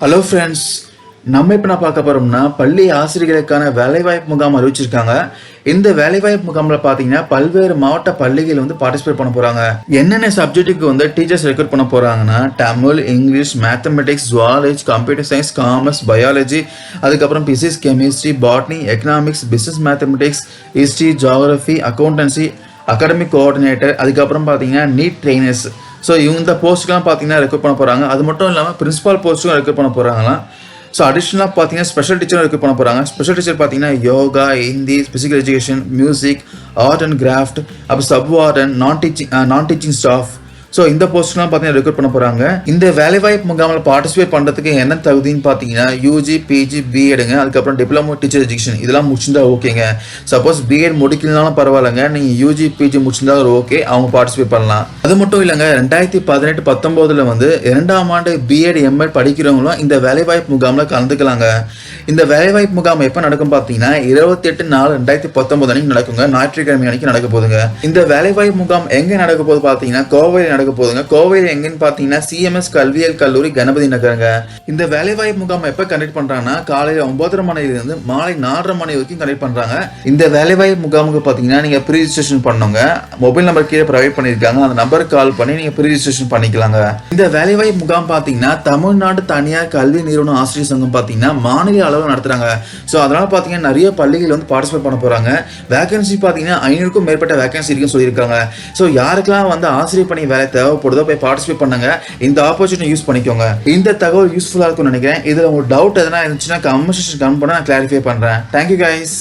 Hello friends நம்ம இப்போ நான் பார்க்க போகிறோம்னா பள்ளி ஆசிரியர்களுக்கான வேலைவாய்ப்பு முகாம் அறிவிச்சிருக்காங்க. இந்த வேலைவாய்ப்பு முகாமில் பார்த்தீங்கன்னா பல்வேறு மாவட்ட பள்ளிகள் வந்து பார்ட்டிசிபேட் பண்ண போகிறாங்க என்னென்ன சப்ஜெக்ட்டுக்கு வந்து டீச்சர்ஸ் ரெக்ரூட் பண்ண போகிறாங்கன்னா Tamil English mathematics zoology computer science commerce biology அதுக்கப்புறம் physics chemistry botany economics business mathematics history geography accountancy academic coordinator அதுக்கப்புறம் பார்த்தீங்கன்னா நீட் ட்ரெயினர்ஸ் ஸோ இந்த போஸ்ட்டுக்கெலாம் பார்த்தீங்கன்னா ரெக்ரூட் பண்ண போகிறாங்க அது மட்டும் இல்லாமல் பிரின்ஸிபால் போஸ்ட்டுக்கும் ரெக்ரூட் பண்ண போகிறாங்களாம் ஸோ அடிஷ்னலாக பார்த்தீங்கன்னா ஸ்பெஷல் டீச்சரும் ரெக்ரூட் பண்ண போகிறாங்க ஸ்பெஷல் டீச்சர் பார்த்தீங்கன்னா yoga Hindi physical education music art and craft அப்புறம் sub and non teaching non teaching staff so இந்த போஸ்ட்லாம் பார்த்தீங்கன்னா ரெக்ரூட் பண்ண போகிறாங்க இந்த வேலைவாய்ப்பு முகாமில் பார்ட்டிசிபேட் பண்ணுறதுக்கு என்ன தகுதின்னு பார்த்தீங்கன்னா யூஜி பிஜி பிஎடுங்க அதுக்கப்புறம் டிப்ளமோ டீச்சர் எஜுகேஷன் இதெல்லாம் முடிச்சிருந்தா ஓகேங்க சப்போஸ் பிஎட் முடிக்கலனாலும் பரவாயில்லைங்க. நீங்கள் யூஜி பிஜி முடிச்சிருந்தா ஒரு ஓகே அவங்க பார்ட்டிசிபேட் பண்ணலாம். அது மட்டும் இல்லைங்க ரெண்டாயிரத்தி பதினெட்டு பத்தொம்போதில் வந்து இரண்டாம் ஆண்டு பிஎட் எம்எட் படிக்கிறவங்களும் இந்த வேலைவாய்ப்பு முகாமில் கலந்துக்கலாங்க. இந்த வேலைவாய்ப்பு முகாம் எப்போ நடக்கும் பார்த்தீங்கன்னா இருபத்தி எட்டு நாலு ரெண்டாயிரத்தி பத்தொன்பது அன்னைக்கு நடக்குங்க. ஞாயிற்றுக்கிழமை அன்னைக்கு நடக்க போதுங்க இந்த வேலைவாய்ப்பு முகாம் எங்கே நடக்க போகுது பார்த்தீங்கன்னா கோவையில் நடக்க போதுங்க கோவையில் எங்கேன்னு பார்த்தீங்கன்னா சிஎம்எஸ் கல்வியல் கல்லூரி கணபதி நகருங்க. இந்த வேலைவாய்ப்பு முகாம் எப்போ கண்டக்ட் பண்ணுறாங்கன்னா காலையில் ஒன்பதரை மணிலிருந்து மாலை நாலரை மணி வரைக்கும் கண்டக்ட் பண்ணுறாங்க இந்த வேலைவாய்ப்பு முகாமுக்கு பார்த்தீங்கன்னா நீங்கள் ப்ரீ ரிஜிஸ்ட்ரேஷன் பண்ணுங்க மொபைல் நம்பர் கீழே ப்ரொவைட் பண்ணியிருக்காங்க. அந்த நம்பர் நம்பர் கால் பண்ணி நீங்கள் ப்ரீ ரிஜிஸ்ட்ரேஷன் பண்ணிக்கலாங்க. இந்த வேலைவாய்ப்பு முகாம் பார்த்தீங்கன்னா தமிழ்நாடு தனியார் கல்வி நிறுவன ஆசிரியர் சங்கம் பார்த்தீங்கன்னா மாநில அளவில் நடத்துகிறாங்க ஸோ அதனால் பார்த்தீங்கன்னா நிறைய பள்ளிகள் வந்து பார்ட்டிசிபேட் பண்ண போகிறாங்க வேகன்சி பார்த்தீங்கன்னா ஐநூறுக்கும் மேற்பட்ட வேகன்சி இருக்குன்னு சொல்லியிருக்காங்க. ஸோ யாருக்கெல்லாம் வந்து ஆசிரியர் பணி வேலை தேவைப்படுதோ போய் பார்ட்டிசிபேட் பண்ணுங்க. இந்த ஆப்பர்ச்சுனிட்டி யூஸ் பண்ணிக்கோங்க. இந்த தகவல் யூஸ்ஃபுல்லாக இருக்கும்னு நினைக்கிறேன். இதில் உங்களுக்கு டவுட் எதனா இருந்துச்சுன்னா கமெண்ட் செக்ஷன் கமெண்ட் பண்ண நான் கிளாரிஃபை பண்ணுறேன் தேங்க்யூ கைஸ்